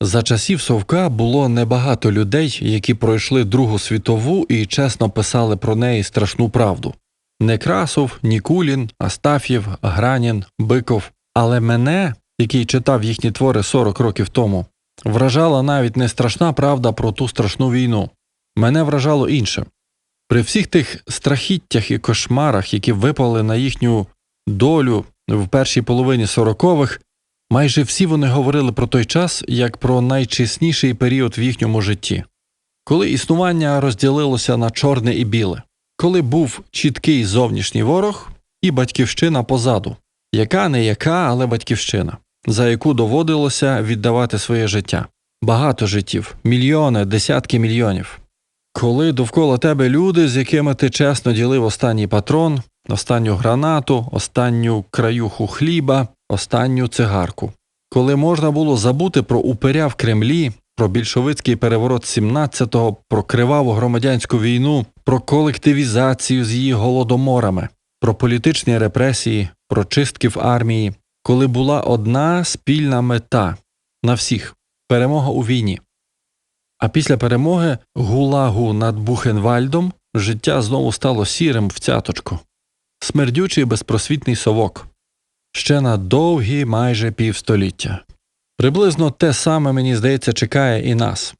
За часів Совка було небагато людей, які пройшли Другу світову і чесно писали про неї страшну правду. Некрасов, Нікулін, Астаф'єв, Гранін, Биков. Але мене, який читав їхні твори 40 років тому, вражала навіть не страшна правда про ту страшну війну. Мене вражало інше. При всіх тих страхіттях і кошмарах, які випали на їхню долю в першій половині сорокових, майже всі вони говорили про той час як про найчесніший період в їхньому житті, коли існування розділилося на чорне і біле, коли був чіткий зовнішній ворог і батьківщина позаду, яка не яка, але батьківщина, за яку доводилося віддавати своє життя. Багато життів, мільйони, десятки мільйонів. Коли довкола тебе люди, з якими ти чесно ділив останній патрон, останню гранату, останню краюху хліба, останню цигарку. Коли можна було забути про упиря в Кремлі, про більшовицький переворот 17-го, про криваву громадянську війну, про колективізацію з її голодоморами, про політичні репресії, про чистки в армії, коли була одна спільна мета на всіх перемога у війні. А після перемоги гулагу над Бухенвальдом життя знову стало сірим в цяточку, смердючий безпросвітний совок, ще на довгі майже півстоліття. Приблизно те саме, мені здається, чекає і нас.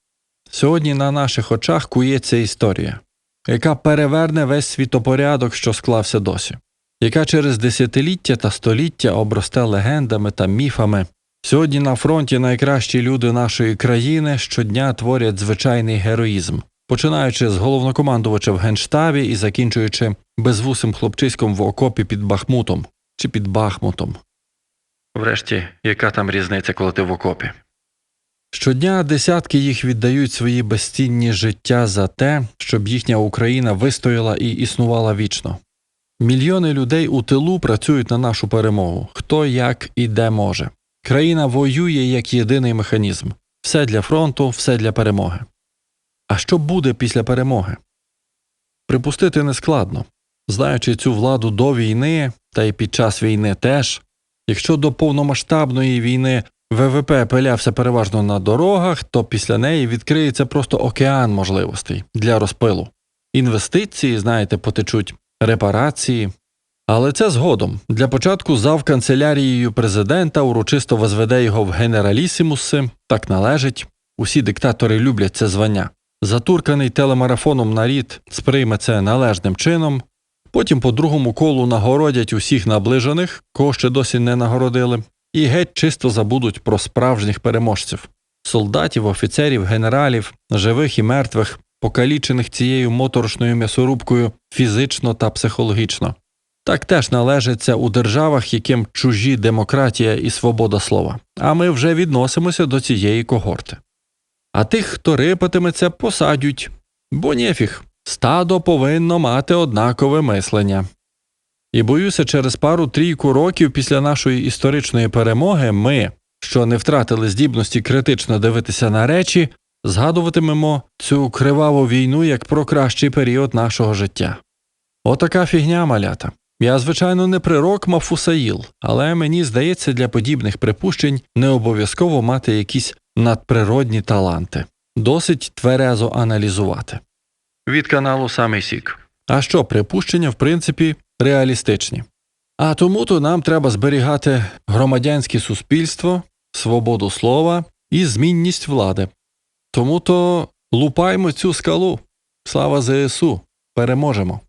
Сьогодні на наших очах кується історія, яка переверне весь світопорядок, що склався досі, яка через десятиліття та століття обросте легендами та міфами. Сьогодні на фронті найкращі люди нашої країни щодня творять звичайний героїзм, починаючи з головнокомандувача в генштабі і закінчуючи безвусим хлопчиськом в окопі під Бахмутом чи під Бахмутом. Врешті, яка там різниця, коли ти в окопі? Щодня десятки їх віддають свої безцінні життя за те, щоб їхня Україна вистояла і існувала вічно. Мільйони людей у тилу працюють на нашу перемогу, хто як і де може. Країна воює як єдиний механізм все для фронту, все для перемоги. А що буде після перемоги? Припустити нескладно. Знаючи цю владу до війни, та й під час війни теж, якщо до повномасштабної війни ВВП пилявся переважно на дорогах, то після неї відкриється просто океан можливостей для розпилу. Інвестиції, знаєте, потечуть, репарації, але це згодом. Для початку зав канцелярією президента урочисто возведе його в генералісімуси, так належить. Усі диктатори люблять це звання. Затурканий телемарафоном нарід сприйме це належним чином. Потім по другому колу нагородять усіх наближених, кого ще досі не нагородили, і геть чисто забудуть про справжніх переможців солдатів, офіцерів, генералів, живих і мертвих, покалічених цією моторошною м'ясорубкою фізично та психологічно. Так теж належиться у державах, яким чужі демократія і свобода слова. А ми вже відносимося до цієї когорти. А тих, хто рипатиметься, посадють, бо нефіг, стадо повинно мати однакове мислення. І боюся, через пару трійку років після нашої історичної перемоги ми, що не втратили здібності критично дивитися на речі, згадуватимемо цю криваву війну як про кращий період нашого життя. Отака фігня малята. Я, звичайно, не прирок Мафусаїл, але мені здається, для подібних припущень не обов'язково мати якісь надприродні таланти, досить тверезо аналізувати. Від каналу Самий Сік. А що припущення, в принципі, реалістичні. А тому то нам треба зберігати громадянське суспільство, свободу слова і змінність влади. Тому то лупаймо цю скалу. Слава ЗСУ! Переможемо!